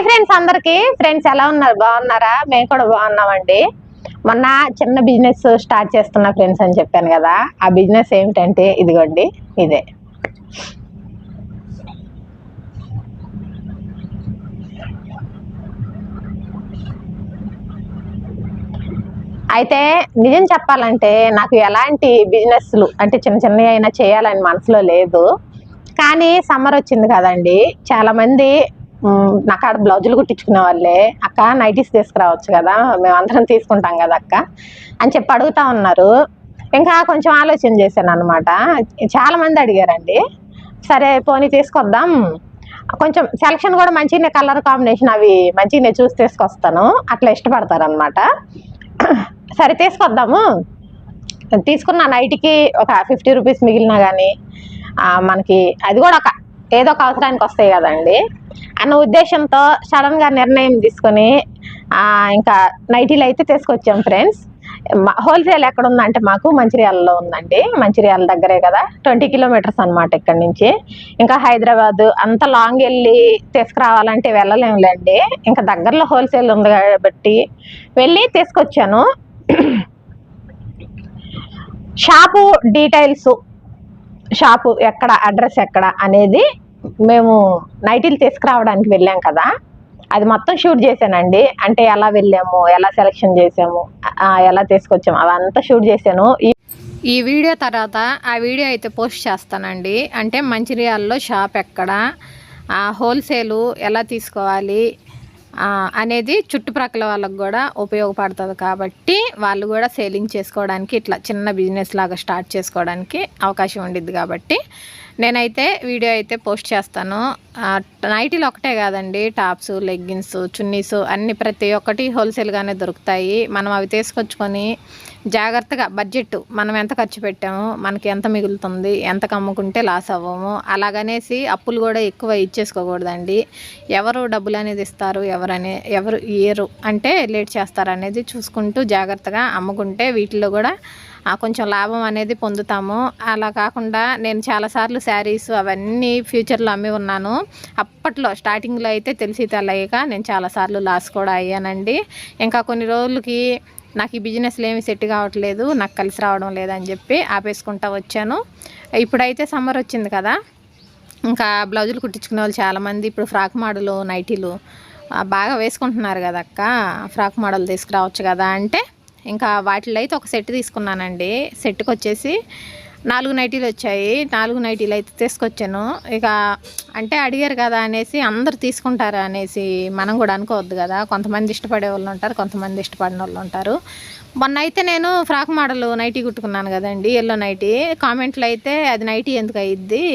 Hi friends అందరికి. Friends ఎలా ఉన్నారు? బాగున్నారా? మేము కూడా బాగున్నామండి. మొన్న చిన్న బిజినెస్ స్టార్ట్ చేస్తున్నా ఫ్రెండ్స్ అని చెప్పాను కదా. ఆ బిజినెస్ ఏమిటంటే ఇదిగోండి ఇదే. అయితే నిజం చెప్పాలంటే నాకు ఎలాంటి బిజినెస్లు అంటే చిన్న చిన్నవి అయినా చేయాలని మనసులో లేదు. కానీ సమ్మర్ వచ్చింది కదండి. చాలామంది నాకు ఆడ బ్లౌజులు కుట్టించుకునే వాళ్ళే. అక్క నైటీస్ తీసుకురావచ్చు కదా మేము అందరం తీసుకుంటాం కదా అక్క అని చెప్పి అడుగుతా ఉన్నారు. ఇంకా కొంచెం ఆలోచన చేశాను అనమాట చాలా మంది అడిగారండి. సరే పోనీ తీసుకొద్దాం. కొంచెం సెలక్షన్ కూడా మంచిగానే కలర్ కాంబినేషన్ అవి మంచిగానే చూసి తీసుకొస్తాను. అట్లా ఇష్టపడతారు అనమాట సరే తీసుకొద్దాము. తీసుకున్న నైట్కి ఒక ఫిఫ్టీ రూపీస్ మిగిలినా కానీ మనకి అది కూడా ఒక ఏదో ఒక అవసరానికి వస్తాయి కదండి. అన్న ఉద్దేశంతో సడన్గా నిర్ణయం తీసుకొని ఇంకా నైటీలు అయితే తీసుకొచ్చాం ఫ్రెండ్స్. హోల్సేల్ ఎక్కడ ఉందంటే మాకు మంచిర్యాలలో ఉందండి. మంచిర్యాల దగ్గరే కదా. ట్వంటీ కిలోమీటర్స్ అనమాట ఇక్కడ నుంచి. ఇంకా హైదరాబాద్ అంత లాంగ్ వెళ్ళి తీసుకురావాలంటే వెళ్ళలేములేండి. ఇంకా దగ్గరలో హోల్సేల్ ఉంది కాబట్టి వెళ్ళి తీసుకొచ్చాను. షాపు డీటెయిల్స్ షాపు ఎక్కడ అడ్రస్ ఎక్కడ అనేది మేము నైటీలు తీసుకురావడానికి వెళ్ళాం కదా. అది మొత్తం షూట్ చేశానండి. అంటే ఎలా వెళ్ళాము ఎలా సెలెక్షన్ చేసాము ఎలా తీసుకొచ్చాము అవంతా షూట్ చేశాను. ఈ వీడియో తర్వాత ఆ వీడియో అయితే పోస్ట్ చేస్తానండి. అంటే మంచిర్యాలలో షాప్ ఎక్కడ ఆ హోల్సేలు ఎలా తీసుకోవాలి అనేది చుట్టుప్రక్కల వాళ్ళకు కూడా ఉపయోగపడుతుంది కాబట్టి వాళ్ళు కూడా సేలింగ్ చేసుకోవడానికి ఇట్లా చిన్న బిజినెస్ లాగా స్టార్ట్ చేసుకోవడానికి అవకాశం ఉండిద్ది కాబట్టి నేనైతే వీడియో అయితే పోస్ట్ చేస్తాను. నైటీలు ఒకటే కాదండి. టాప్స్ లెగ్గిన్స్ చున్నీస్ అన్ని ప్రతి ఒక్కటి హోల్సేల్గానే దొరుకుతాయి. మనం అవి తీసుకొచ్చుకొని జాగ్రత్తగా బడ్జెట్ మనం ఎంత ఖర్చు పెట్టాము మనకి ఎంత మిగులుతుంది ఎంత అమ్ముకుంటే లాస్ అవ్వము. అలాగనేసి అప్పులు కూడా ఎక్కువ ఇచ్చేసుకోకూడదండి. ఎవరు డబ్బులు అనేది ఇస్తారు ఎవరనే ఎవరు ఇయ్యరు అంటే లేట్ చేస్తారు అనేది చూసుకుంటూ జాగ్రత్తగా అమ్ముకుంటే వీటిలో కూడా కొంచెం లాభం అనేది పొందుతాము. అలా కాకుండా నేను చాలాసార్లు శారీస్ అవన్నీ ఫ్యూచర్లో అమ్మి ఉన్నాను. అప్పట్లో స్టార్టింగ్లో అయితే తెలిసి తెలయక నేను చాలాసార్లు లాస్ కూడా అయ్యానండి. ఇంకా కొన్ని రోజులకి నాకు ఈ బిజినెస్లు ఏమి సెట్ కావట్లేదు నాకు కలిసి రావడం లేదని చెప్పి ఆపేసుకుంటా వచ్చాను. ఇప్పుడైతే సమ్మర్ వచ్చింది కదా ఇంకా బ్లౌజులు కుట్టించుకునే వాళ్ళు చాలామంది ఇప్పుడు ఫ్రాక్ మోడలు నైటీలు బాగా వేసుకుంటున్నారు కదా అక్క ఫ్రాక్ మోడల్ తీసుకురావచ్చు కదా అంటే ఇంకా వాటిలో అయితే ఒక సెట్ తీసుకున్నానండి. సెట్కి వచ్చేసి నాలుగు నైటీలు వచ్చాయి. నాలుగు నైటీలు అయితే తీసుకొచ్చాను. ఇక అంటే అడిగారు కదా అనేసి అందరు తీసుకుంటారు అనేసి మనం కూడా అనుకోవద్దు కదా. కొంతమంది ఇష్టపడే వాళ్ళు ఉంటారు కొంతమంది ఇష్టపడిన వాళ్ళు ఉంటారు. మొన్న అయితే నేను ఫ్రాక్ మోడల్ నైటీ కుట్టుకున్నాను కదండి ఎల్లో నైటీ. కామెంట్లు అయితే అది నైటీ ఎందుకు అయ్యిద్ది?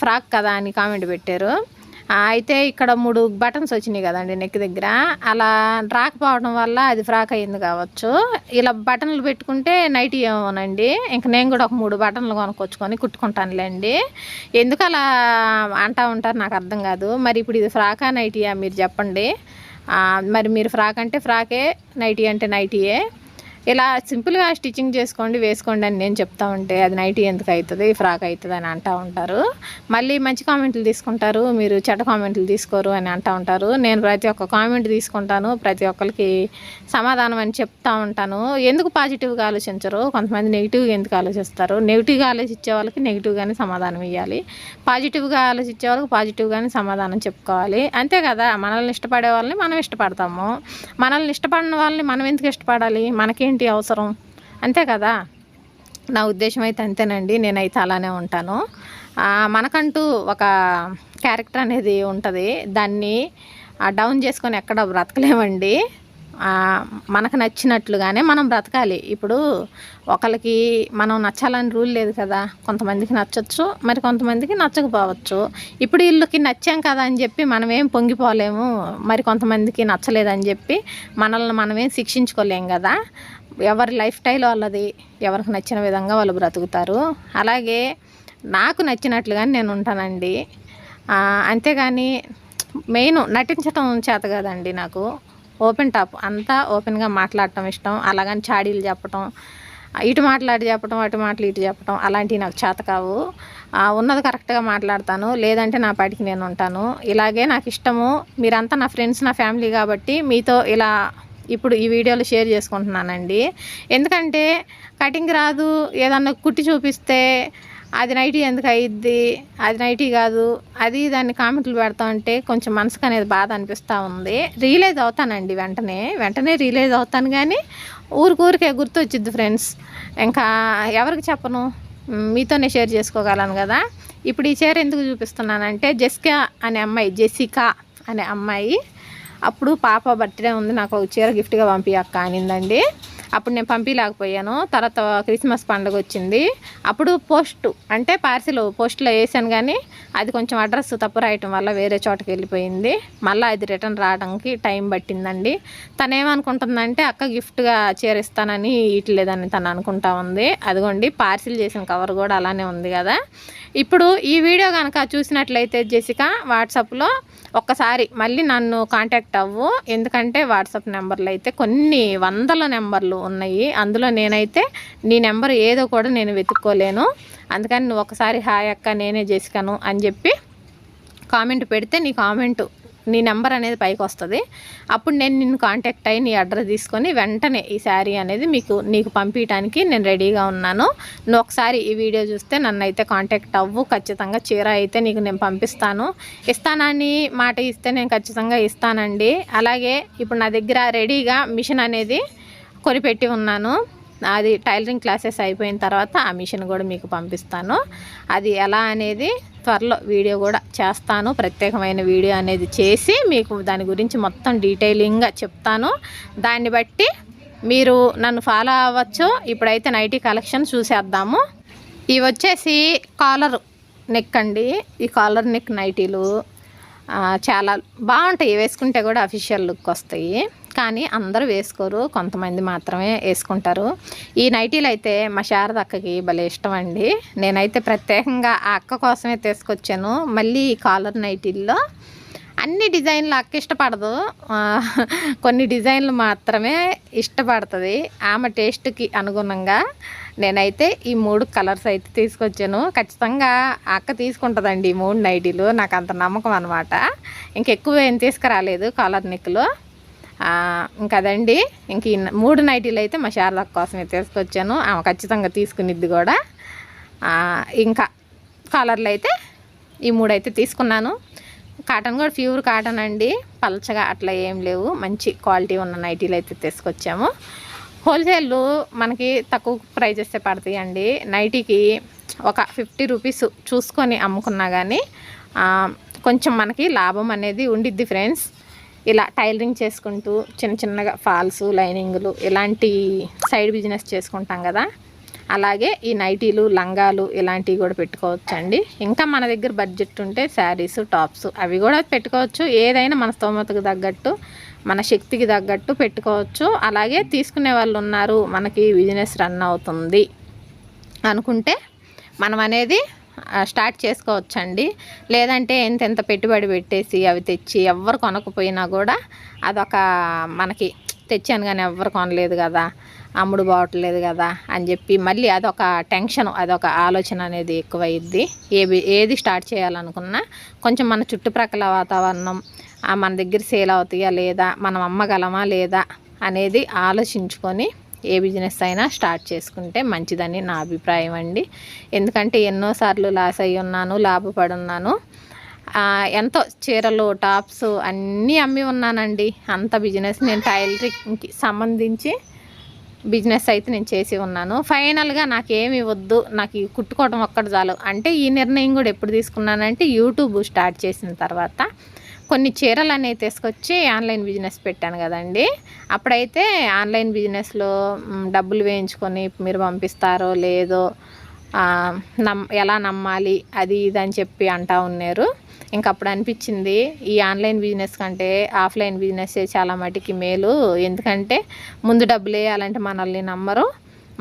ఫ్రాక్ కదా అని కామెంట్ పెట్టారు. అయితే ఇక్కడ మూడు బటన్స్ వచ్చినాయి కదండి నెక్ దగ్గర. అలా రాకపోవడం వల్ల అది ఫ్రాక్ అయింది కావచ్చు. ఇలా బటన్లు పెట్టుకుంటే నైట్ ఏమోనండి. ఇంక నేను కూడా ఒక మూడు బటన్లు కొనుక్కొచ్చుకొని కుట్టుకుంటానులేండి. ఎందుకు అలా అంటా ఉంటారు నాకు అర్థం కాదు. మరి ఇప్పుడు ఇది ఫ్రాకా నైటీయా మీరు చెప్పండి. మరి మీరు ఫ్రాక్ అంటే ఫ్రాకే నైటీ అంటే నైటీయే. ఇలా సింపుల్గా స్టిచ్చింగ్ చేసుకోండి వేసుకోండి అని నేను చెప్తా ఉంటే అది నైటీ ఎందుకు అవుతుంది ఫ్రాక్ అవుతుంది అని అంటూ ఉంటారు. మళ్ళీ మంచి కామెంట్లు తీసుకుంటారు మీరు చెడ్డ కామెంట్లు తీసుకోరు అని అంటూ ఉంటారు. నేను ప్రతి ఒక్క కామెంట్ తీసుకుంటాను ప్రతి ఒక్కరికి సమాధానం అని చెప్తా ఉంటాను. ఎందుకు పాజిటివ్గా ఆలోచించరు? కొంతమంది నెగిటివ్గా ఎందుకు ఆలోచిస్తారు? నెగిటివ్గా ఆలోచించే వాళ్ళకి నెగిటివ్గానే సమాధానం ఇవ్వాలి పాజిటివ్గా ఆలోచించే వాళ్ళకి పాజిటివ్గానే సమాధానం చెప్పుకోవాలి. అంతే కదా మనల్ని ఇష్టపడే వాళ్ళని మనం ఇష్టపడతాము. మనల్ని ఇష్టపడిన వాళ్ళని మనం ఎందుకు ఇష్టపడాలి? ఏంటి అవసరం? అంతే కదా? నా ఉద్దేశం అయితే అంతేనండి. నేనైతే అలానే ఉంటాను. మనకంటూ ఒక క్యారెక్టర్ అనేది ఉంటుంది. దాన్ని డౌన్ చేసుకొని ఎక్కడ బ్రతకలేమండి. మనకు నచ్చినట్లుగానే మనం బ్రతకాలి. ఇప్పుడు ఒకరికి మనం నచ్చాలని రూల్ లేదు కదా. కొంతమందికి నచ్చచ్చు మరి కొంతమందికి నచ్చకపోవచ్చు. ఇప్పుడు వీళ్ళకి నచ్చాం కదా అని చెప్పి మనమేం పొంగిపోలేము. మరి కొంతమందికి నచ్చలేదని చెప్పి మనల్ని మనమేం శిక్షించుకోలేం కదా. ఎవరి లైఫ్ స్టైల్ వాళ్ళది ఎవరికి నచ్చిన విధంగా వాళ్ళు బ్రతుకుతారు. అలాగే నాకు నచ్చినట్లుగానే నేను ఉంటానండి. అంతేగాని మెయిన్ నటించటం చేత కదండి నాకు. ఓపెన్ టాప్ అంతా ఓపెన్గా మాట్లాడటం ఇష్టం. అలాగని చాడీలు చెప్పటం ఇటు మాట్లాడి చెప్పడం అటు మాటలు ఇటు చెప్పడం అలాంటివి నాకు చేత కావు. ఉన్నది కరెక్ట్గా మాట్లాడతాను. లేదంటే నా పాటికి నేను ఉంటాను. ఇలాగే నాకు ఇష్టము. మీరంతా నా ఫ్రెండ్స్ నా ఫ్యామిలీ కాబట్టి మీతో ఇలా ఇప్పుడు ఈ వీడియోలు షేర్ చేసుకుంటున్నానండి. ఎందుకంటే కటింగ్ రాదు ఏదన్నా కుట్టి చూపిస్తే అది నైటీ ఎందుకు అయ్యిద్ది అది నైటీ కాదు అది దాన్ని కామెంట్లు పెడతా ఉంటే కొంచెం మనసుకు అనేది బాధ అనిపిస్తూ ఉంది. రియలైజ్ అవుతానండి వెంటనే వెంటనే రియలైజ్ అవుతాను కానీ ఊరికూరికే గుర్తొచ్చిద్ది ఫ్రెండ్స్. ఇంకా ఎవరికి చెప్పను? మీతోనే షేర్ చేసుకోగలను కదా. ఇప్పుడు ఈ చీర ఎందుకు చూపిస్తున్నానంటే జెస్కా అనే అమ్మాయి జెసికా అనే అమ్మాయి అప్పుడు పాప బర్త్డే ఉంది నాకు ఒక చీర గిఫ్ట్గా పంపి అక్క అనిందండి. అప్పుడు నేను పంపించలేకపోయాను తర్వాత క్రిస్మస్ పండుగ వచ్చింది అప్పుడు పోస్ట్ అంటే పార్సిల్ పోస్ట్లో వేసాను కానీ అది కొంచెం అడ్రస్ తప్పు రాయటం వల్ల వేరే చోటకి వెళ్ళిపోయింది. మళ్ళీ అది రిటర్న్ రావడానికి టైం పట్టిందండి. తను ఏమనుకుంటుందంటే అక్క గిఫ్ట్గా చేరిస్తానని ఇట్లేదని తను అనుకుంటా ఉంది. అదిగోండి పార్సిల్ చేసిన కవర్ కూడా అలానే ఉంది కదా. ఇప్పుడు ఈ వీడియో కనుక చూసినట్లయితే జెసిక వాట్సాప్లో ఒక్కసారి మళ్ళీ నన్ను కాంటాక్ట్ అవ్వు. ఎందుకంటే వాట్సాప్ నెంబర్లు అయితే కొన్ని వందల నెంబర్లు ఉన్నాయి. అందులో నేనైతే నీ నెంబర్ ఏదో కూడా నేను వెతుక్కోలేను. అందుకని నువ్వు ఒకసారి హాయ్ అక్క నేనే జెసికను అని చెప్పి కామెంట్ పెడితే నీ కామెంట్ నీ నెంబర్ అనేది పైకి వస్తుంది. అప్పుడు నేను నిన్ను కాంటాక్ట్ అయ్యి నీ అడ్రస్ తీసుకొని వెంటనే ఈ శారీ అనేది మీకు నీకు పంపించడానికి నేను రెడీగా ఉన్నాను. నువ్వు ఒకసారి ఈ వీడియో చూస్తే నన్ను అయితే కాంటాక్ట్ అవ్వు. ఖచ్చితంగా చీర అయితే నీకు నేను పంపిస్తాను. ఇస్తానని మాట ఇస్తే నేను ఖచ్చితంగా ఇస్తానండి. అలాగే ఇప్పుడు నా దగ్గర రెడీగా మిషన్ అనేది కొనిపెట్టి ఉన్నాను. అది టైలరింగ్ క్లాసెస్ అయిపోయిన తర్వాత ఆ మిషన్ కూడా మీకు పంపిస్తాను. అది ఎలా అనేది త్వరలో వీడియో కూడా చేస్తాను. ప్రత్యేకమైన వీడియో అనేది చేసి మీకు దాని గురించి మొత్తం డీటెయిలింగ్గా చెప్తాను. దాన్ని బట్టి మీరు నన్ను ఫాలో అవ్వచ్చు. ఇప్పుడైతే నైటీ కలెక్షన్ చూసేద్దాము. ఇవి వచ్చేసి కాలర్ నెక్ అండి. ఈ కాలర్ నెక్ నైటీలు చాలా బాగుంటాయి. వేసుకుంటే కూడా అఫీషియల్ లుక్ వస్తాయి. కానీ అందరూ వేసుకోరు కొంతమంది మాత్రమే వేసుకుంటారు. ఈ నైటీలు అయితే మా శారద అక్కకి భలే ఇష్టం అండి. నేనైతే ప్రత్యేకంగా ఆ అక్క కోసమే తీసుకొచ్చాను. మళ్ళీ ఈ కాలర్ నైటీల్లో అన్ని డిజైన్లు అక్క ఇష్టపడదు. కొన్ని డిజైన్లు మాత్రమే ఇష్టపడుతుంది. ఆమె టేస్ట్కి అనుగుణంగా నేనైతే ఈ మూడు కలర్స్ అయితే తీసుకొచ్చాను. ఖచ్చితంగా అక్క తీసుకుంటుందండి ఈ మూడు నైటీలు. నాకు అంత నమ్మకం అనమాట ఇంకెక్కువ ఏం తీసుకురాలేదు కాలర్ నిక్లో. ఇంకా ఇంక మూడు నైటీలు అయితే మా శారద కోసమే తీసుకొచ్చాను. ఆమె ఖచ్చితంగా తీసుకునిద్ది కూడా. ఇంకా కాలర్లు అయితే ఈ మూడు అయితే తీసుకున్నాను. కాటన్ కూడా ప్యూర్ కాటన్ అండి. పలచగా అట్లా ఏం లేవు. మంచి క్వాలిటీ ఉన్న నైటీలు అయితే తీసుకొచ్చాము. హోల్సేల్ మనకి తక్కువ ప్రైజెస్ పడతాయి అండి నైటీకి ఒక ఫిఫ్టీ రూపీస్ చూసుకొని అమ్ముకున్నా కానీ కొంచెం మనకి లాభం అనేది ఉండిద్ది ఫ్రెండ్స్. ఇలా టైలరింగ్ చేసుకుంటూ చిన్న చిన్నగా ఫాల్స్ లైనింగ్లు ఇలాంటి సైడ్ బిజినెస్ చేసుకుంటాం కదా. అలాగే ఈ నైటీలు లంగాలు ఇలాంటివి కూడా పెట్టుకోవచ్చండి. ఇంకా మన దగ్గర బడ్జెట్ ఉంటే శారీస్ టాప్స్ అవి కూడా పెట్టుకోవచ్చు. ఏదైనా మన స్తోమతకు తగ్గట్టు మన శక్తికి తగ్గట్టు పెట్టుకోవచ్చు. అలాగే తీసుకునే వాళ్ళు ఉన్నారు మనకి బిజినెస్ రన్ అవుతుంది అనుకుంటే మనం అనేది స్టార్ట్ చేసుకోవచ్చండి. లేదంటే ఎంత ఎంత పెట్టుబడి పెట్టేసి అవి తెచ్చి ఎవ్వరు కొనకపోయినా కూడా అదొక మనకి తెచ్చాను కానీ ఎవ్వరు కొనలేదు కదా అమ్ముడు బావట్లేదు కదా అని చెప్పి మళ్ళీ అదొక టెన్షన్ అదొక ఆలోచన అనేది ఎక్కువైద్ది. ఏది ఏది స్టార్ట్ చేయాలనుకున్నా కొంచెం మన చుట్టుప్రక్కల వాతావరణం మన దగ్గర సేల్ అవుతాయా లేదా మనం అమ్మగలమా లేదా అనేది ఆలోచించుకొని ఏ బిజినెస్ అయినా స్టార్ట్ చేసుకుంటే మంచిదని నా అభిప్రాయం అండి. ఎందుకంటే ఎన్నోసార్లు లాస్ అయ్యి ఉన్నాను లాభపడున్నాను. ఎంతో చీరలు టాప్స్ అన్నీ అమ్మి ఉన్నానండి. అంత బిజినెస్ నేను టైలరింగ్కి సంబంధించి బిజినెస్ అయితే నేను చేసి ఉన్నాను. ఫైనల్గా నాకేమి వద్దు నాకు కుట్టుకోవడం ఒక్కటి చాలు. అంటే ఈ నిర్ణయం కూడా ఎప్పుడు తీసుకున్నానంటే యూట్యూబ్ స్టార్ట్ చేసిన తర్వాత. కొన్ని చీరలు అనేవి తీసుకొచ్చి ఆన్లైన్ బిజినెస్ పెట్టాను కదండి. అప్పుడైతే ఆన్లైన్ బిజినెస్లో డబ్బులు వేయించుకొని మీరు పంపిస్తారో లేదో నమ్ ఎలా నమ్మాలి అది ఇది అని చెప్పి అంటా ఉన్నారు. ఇంక అప్పుడు అనిపించింది ఈ ఆన్లైన్ బిజినెస్ కంటే ఆఫ్లైన్ బిజినెస్ చాలా మటుకి మేలు. ఎందుకంటే ముందు డబ్బులు వేయాలంటే మనల్ని నమ్మరు.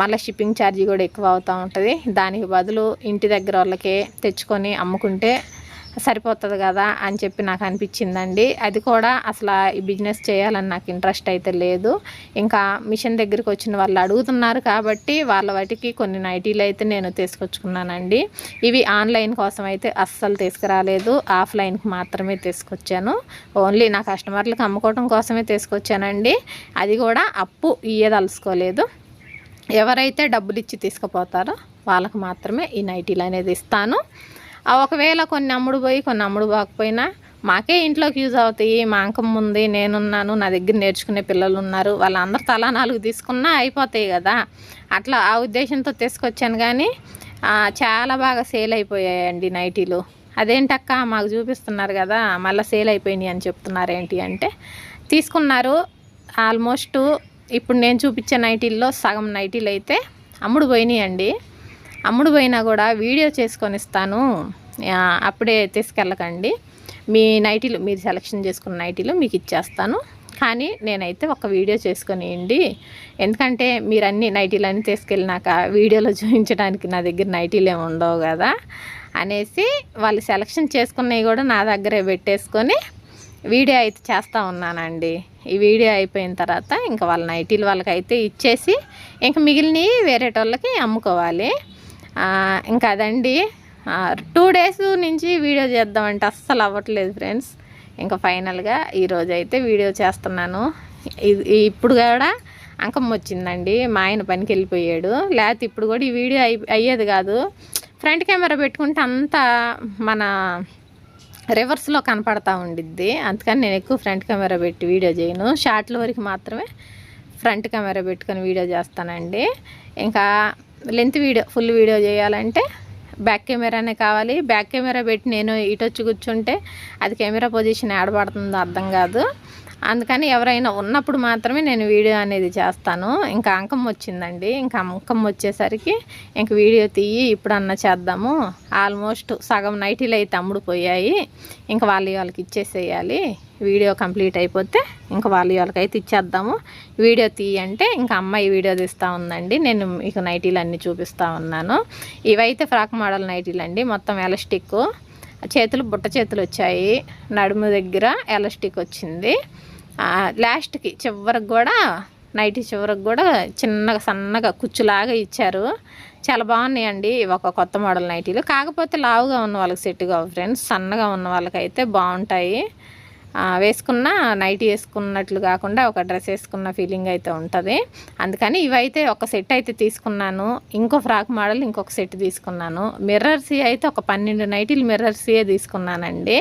మళ్ళీ షిప్పింగ్ ఛార్జీ కూడా ఎక్కువ అవుతూ ఉంటుంది. దానికి బదులు ఇంటి దగ్గర వాళ్ళకే తెచ్చుకొని అమ్ముకుంటే సరిపోతుంది కదా అని చెప్పి నాకు అనిపించిందండి. అది కూడా అసలు ఈ బిజినెస్ చేయాలని నాకు ఇంట్రెస్ట్ అయితే లేదు. ఇంకా మిషన్ దగ్గరికి వచ్చిన వాళ్ళు అడుగుతున్నారు కాబట్టి వాళ్ళ వాటికి కొన్ని నైటీలు అయితే నేను తీసుకొచ్చుకున్నానండి. ఇవి ఆన్లైన్ కోసం అయితే అస్సలు తీసుకురాలేదు. ఆఫ్లైన్కి మాత్రమే తీసుకొచ్చాను. ఓన్లీ నా కస్టమర్లకు అమ్ముకోవడం కోసమే తీసుకొచ్చానండి. అది కూడా అప్పు ఇయ్యదలుచుకోలేదు. ఎవరైతే డబ్బులు ఇచ్చి తీసుకుపోతారో వాళ్ళకు మాత్రమే ఈ నైటీలు అనేది ఇస్తాను. ఒకవేళ కొన్ని అమ్ముడు పోయి కొన్ని అమ్ముడు పోకపోయినా మాకే ఇంట్లోకి యూజ్ అవుతాయి. మా అంకమ్మ ఉంది నేనున్నాను నా దగ్గర నేర్చుకునే పిల్లలు ఉన్నారు. వాళ్ళందరూ తలా నాలుగు తీసుకున్నా అయిపోతాయి కదా. అట్లా ఆ ఉద్దేశంతో తీసుకొచ్చాను కానీ చాలా బాగా సేల్ అయిపోయాయండి నైటీలు. అదేంటక్క మాకు చూపిస్తున్నారు కదా మళ్ళీ సేల్ అయిపోయినాయి అని చెప్తున్నారు ఏంటి అంటే తీసుకున్నారు. ఆల్మోస్ట్ ఇప్పుడు నేను చూపించే నైటీల్లో సగం నైటీలు అయితే అమ్ముడు పోయినాయి అండి అమ్ముడు పోయినా కూడా వీడియో చేసుకొని ఇస్తాను. అప్పుడే తీసుకెళ్ళకండి. మీ నైటీలు మీరు సెలెక్షన్ చేసుకున్న నైటీలు మీకు ఇచ్చేస్తాను. కానీ నేనైతే ఒక వీడియో చేసుకొనియండి ఇవ్వండి. ఎందుకంటే మీరు అన్ని నైటీలు అన్నీ తీసుకెళ్ళినాక వీడియోలో చూపించడానికి నా దగ్గర నైటీలు ఏమి ఉండవు కదా అనేసి వాళ్ళు సెలెక్షన్ చేసుకున్నవి కూడా నా దగ్గరే పెట్టేసుకొని వీడియో అయితే చేస్తూ ఉన్నానండి. ఈ వీడియో అయిపోయిన తర్వాత ఇంకా వాళ్ళ నైటీలు వాళ్ళకైతే ఇచ్చేసి ఇంకా మిగిలినవి వేరేటోళ్ళకి అమ్ముకోవాలి. ఇంకా అదండి. టూ డేస్ నుంచి వీడియో చేద్దామంటే అస్సలు అవ్వట్లేదు ఫ్రెండ్స్ ఇంకా ఫైనల్గా ఈరోజు అయితే వీడియో చేస్తున్నాను. ఇది ఇప్పుడు కూడా అంకమ్మ వచ్చిందండి. మా ఆయన పనికి వెళ్ళిపోయాడు. లేకపోతే ఇప్పుడు కూడా ఈ వీడియో అయ్యేది కాదు. ఫ్రంట్ కెమెరా పెట్టుకుంటే అంతా మన రివర్స్లో కనపడతా ఉండిద్ది. అందుకని నేను ఎక్కువ ఫ్రంట్ కెమెరా పెట్టి వీడియో చేయను. షార్ట్ల వరకు మాత్రమే ఫ్రంట్ కెమెరా పెట్టుకొని వీడియో చేస్తానండి. ఇంకా లెంత్ వీడియో ఫుల్ వీడియో చేయాలంటే బ్యాక్ కెమెరానే కావాలి. బ్యాక్ కెమెరా పెట్టి నేను ఇటు వచ్చి కూర్చుంటే అది కెమెరా పొజిషన్ ఆడబడుతుందో అర్థం కాదు. అందుకని ఎవరైనా ఉన్నప్పుడు మాత్రమే నేను వీడియో అనేది చేస్తాను. ఇంకా అంకం వచ్చిందండి. ఇంకా అంకం వచ్చేసరికి ఇంక వీడియో తీయి ఇప్పుడన్నా చేద్దాము. ఆల్మోస్ట్ సగం నైటీలు అయితే తమ్ముడు పోయాయి. ఇంకా వాళ్ళు వాళ్ళకి ఇచ్చేసేయాలి. వీడియో కంప్లీట్ అయిపోతే ఇంకా వాళ్ళు వాళ్ళకైతే ఇచ్చేద్దాము. వీడియో తీయంటే ఇంకా అమ్మాయి వీడియో తీస్తూ ఉందండి. నేను మీకు నైటీలు అన్నీ చూపిస్తూ ఉన్నాను. ఇవైతే ఫ్రాక్ మోడల్ నైటీలు అండి మొత్తం ఎలాస్టిక్. చేతులు బుట్ట చేతులు వచ్చాయి. నడుము దగ్గర ఎలాస్టిక్ వచ్చింది. లాస్ట్కి చివరికి కూడా నైటీ చివరికి కూడా చిన్నగా సన్నగా కుచ్చులాగా ఇచ్చారు. చాలా బాగున్నాయండి ఒక కొత్త మోడల్ నైటీలు కాకపోతే లావుగా ఉన్న వాళ్ళకి సెట్ కావు ఫ్రెండ్స్ సన్నగా ఉన్న వాళ్ళకైతే బాగుంటాయి. వేసుకున్న నైట్ వేసుకున్నట్లు కాకుండా ఒక డ్రెస్ వేసుకున్న ఫీలింగ్ అయితే ఉంటుంది. అందుకని ఇవైతే ఒక సెట్ అయితే తీసుకున్నాను. ఇంకో ఫ్రాక్ మోడల్ ఇంకొక సెట్ తీసుకున్నాను. మిర్రర్స్ అయితే ఒక పన్నెండు నైటీలు మిర్రర్సీయే తీసుకున్నానండి.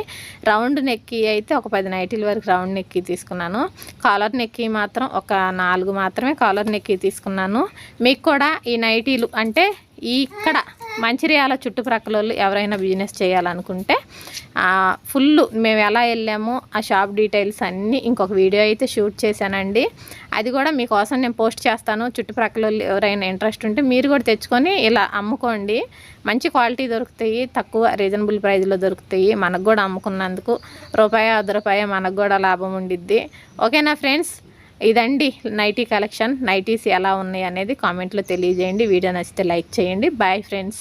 రౌండ్ నెక్కి అయితే ఒక పది నైటీల వరకు రౌండ్ నెక్కి తీసుకున్నాను. కాలర్ నెక్కి మాత్రం ఒక నాలుగు మాత్రమే కాలర్ నెక్కి తీసుకున్నాను. మీకు కూడా ఈ నైటీలు అంటే ఈ ఇక్కడ మంచిర్యాల చుట్టుప్రక్కల వాళ్ళు ఎవరైనా బిజినెస్ చేయాలనుకుంటే ఫుల్ మేము ఎలా వెళ్ళామో ఆ షాప్ డీటెయిల్స్ అన్నీ ఇంకొక వీడియో అయితే షూట్ చేశానండి. అది కూడా మీకోసం నేను పోస్ట్ చేస్తాను. చుట్టుప్రక్కల వాళ్ళు ఎవరైనా ఇంట్రెస్ట్ ఉంటే మీరు కూడా తెచ్చుకొని ఇలా అమ్ముకోండి. మంచి క్వాలిటీ దొరుకుతాయి తక్కువ రీజనబుల్ ప్రైస్లో దొరుకుతాయి. మనకు కూడా అమ్ముకున్నందుకు రూపాయి అర్ధ రూపాయ మనకు కూడా లాభం ఉండిద్ది. ఓకేనా ఫ్రెండ్స్ ఇదండి నైటీ కలెక్షన్. నైటీస్ ఎలా ఉన్నాయి అనేది కామెంట్లో తెలియజేయండి. వీడియో నచ్చితే లైక్ చేయండి. Bye friends